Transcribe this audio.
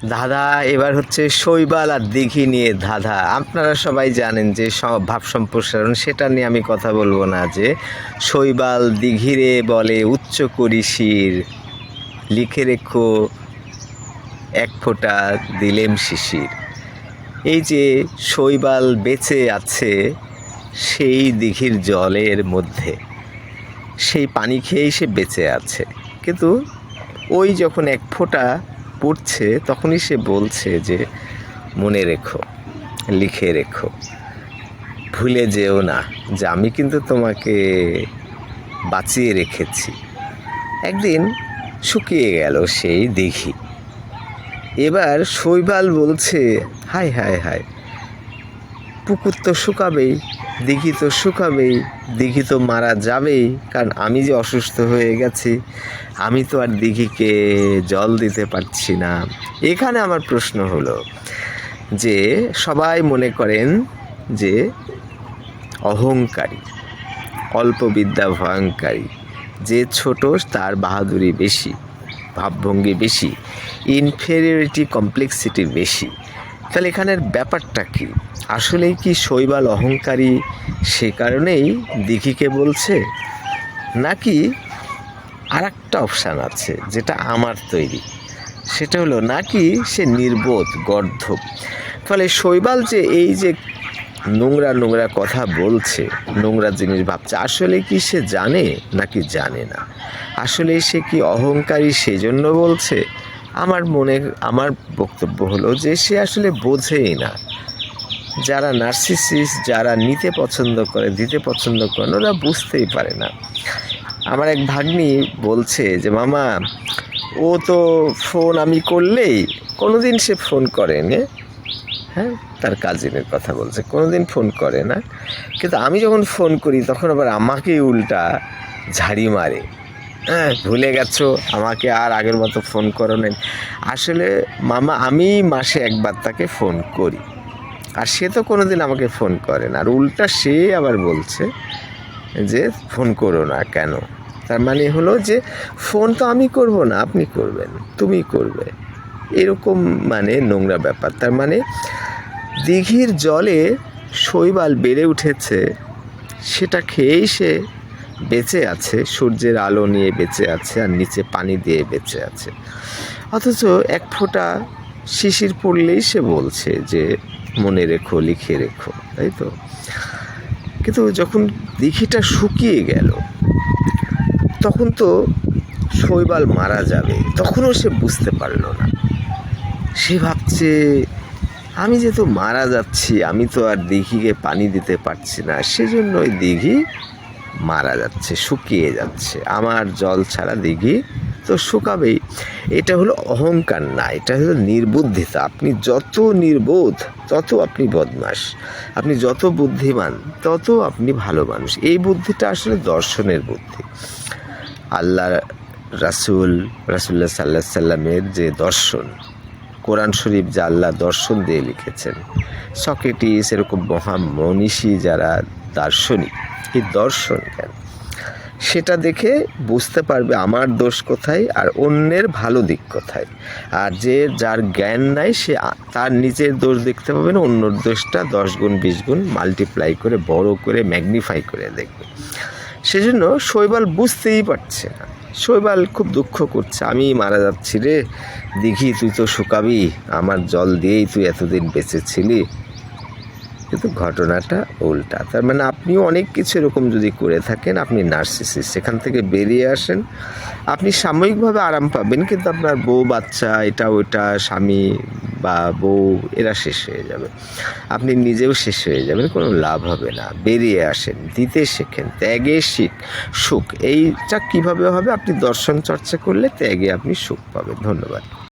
দাদা এবার হচ্ছে শৈবাল আর দিঘি নিয়ে ধাঁধা। আপনারা সবাই জানেন যে ভাব সম্প্রসারণ, সেটা নিয়ে আমি কথা বলব না যে শৈবাল দিঘিরে বলে উচ্চ করি শির। লিখে রেখো এক ফোঁটা দিলেম শিশির। এই যে শৈবাল বেঁচে আছে সেই দিঘির জলের মধ্যে, সেই পানি খেয়েই সে বেঁচে আছে। কিন্তু ওই যখন এক ফোঁটা পড়ছে, তখনই সে বলছে যে, মনে রেখো, লিখে রেখো। ভুলে যেও না যে আমি কিন্তু তোমাকে বাঁচিয়ে রেখেছি। একদিন শুকিয়ে গেল সেই দেখি এবার শৈবাল বলছে হাই হাই হায় পুকুর তো শুকাবেই, দিঘি তো শুকাবেই, দিঘি তো মারা যাবেই, কারণ আমি যে অসুস্থ হয়ে গেছি, আমি তো আর দিঘিকে জল দিতে পারছি না। এখানে আমার প্রশ্ন হলো যে, সবাই মনে করেন যে, অহংকারী, অল্প বিদ্যা ভয়ঙ্করী যে ছোট তার বাহাদুরি বেশি, ভাবভঙ্গি বেশি ইনফেরিয়রিটি কমপ্লেক্সিটি বেশি তাহলে এখানের ব্যাপারটা কি? আসলেই কি শৈবাল অহংকারী সে কারণেই দিঘিকে বলছে? নাকি আর একটা অপশান আছে যেটা আমার তৈরি? সেটা হলো, নাকি সে নির্বোধ গর্ধব ফলে শৈবাল যে এই যে নোংরা নোংরা কথা বলছে, নোংরা জিনিস ভাবছে, আসলে কি সে জানে নাকি জানে না? আসলে সে কি অহংকারী সেজন্য বলছে? আমার মনের, আমার বক্তব্য হলো যে সে আসলে বোঝেই না। যারা নার্সিসিস যারা নিতে পছন্দ করে, দিতে পছন্দ করে ওরা বুঝতেই পারে না। আমার এক ভাগ্নি বলছে যে, মামা, ও তো ফোন আমি করলেই কোনোদিন সে ফোন করেনি। হ্যাঁ তার কাজিনের কথা বলছে, কোনোদিন ফোন করে না। কিন্তু আমি যখন ফোন করি, তখন আবার আমাকেই উল্টা ঝাড়ি মারে। হ্যাঁ ভুলে গেছো, আমাকে আর আগের মতো ফোন করো নাই। আসলে মামা, আমি মাসে একবার তাকে ফোন করি। আর সে তো কোনো দিন আমাকে ফোন করে না। আর উল্টা সে আবার বলছে যে ফোন করো না কেন? তার মানে হলো যে ফোন তো আমি করব না, আপনি করবেন, তুমি করবে। এরকম মানে নোংরা ব্যাপার। তার মানে দিঘির জলে শৈবাল বেড়ে উঠেছে, সেটা খেয়েই সে বেঁচে আছে, সূর্যের আলো নিয়ে বেঁচে আছে আর নিচে পানি দিয়ে বেঁচে আছে। অথচ এক ফোঁটা শিশির পড়লেই সে বলছে যে, মনে রেখো, লিখে রেখো। তাই তো? কিন্তু যখন দিঘিটা শুকিয়ে গেল, তখন তো শৈবাল মারা যাবে, তখনও সে বুঝতে পারল না। সে ভাবছে, আমি যেহেতু মারা যাচ্ছি, আমি তো আর দিঘিকে পানি দিতে পারছি না। সেজন্য ওই দিঘি মারা যাচ্ছে, শুকিয়ে যাচ্ছে। আমার জল ছাড়া দিঘি তো শুকাবেই। এটা হলো অহংকার না, এটা হলো নির্বুদ্ধিতা। আপনি যত নির্বোধ, তত আপনি বদমাস। আপনি যত বুদ্ধিমান, তত আপনি ভালো মানুষ। এই বুদ্ধিটা আসলে দর্শনের বুদ্ধি। আল্লাহ রাসুল রাসুল্লাহ সাল্লাহ সাল্লামের যে দর্শন, কোরআন শরীফ যা আল্লাহ দর্শন দিয়ে লিখেছেন। সক্রেটিস এরকম মহামনীষী যারা দার্শনিক এই দর্শন জ্ঞান সেটা দেখে বুঝতে পারবে আমার দোষ কোথায় আর অন্যের ভালো দিক কোথায়। আর যে যার জ্ঞান নাই, সে তার নিজের দোষ দেখতে পাবে না, অন্যর দোষটা দশ গুণ, বিশ গুণ মাল্টিপ্লাই করে, বড় করে ম্যাগনিফাই করে দেখবে। সেজন্য শৈবাল বুঝতেই পারছে না। শৈবাল খুব দুঃখ করছে, আমি মারা যাচ্ছি রে দিঘি তুই তো শুকাবি, আমার জল দিয়েই তুই এতদিন বেঁচে ছিলি। কিন্তু ঘটনাটা উল্টা। তার মানে আপনিও অনেক কিছু এরকম যদি করে থাকেন, আপনি নার্সিসিস সেখান থেকে বেরিয়ে আসেন, আপনি সাময়িকভাবে আরাম পাবেন, কিন্তু আপনার বউ বাচ্চা, এটা ওটা, স্বামী বা বউ, এরা শেষ হয়ে যাবে। আপনি নিজেও শেষ হয়ে যাবেন, কোনো লাভ হবে না। বেরিয়ে আসেন, দিতে শেখেন, ত্যাগে শিখ, সুখ। এইটা কীভাবে হবে, আপনি দর্শন চর্চা করলে ত্যাগে আপনি সুখ পাবেন। ধন্যবাদ।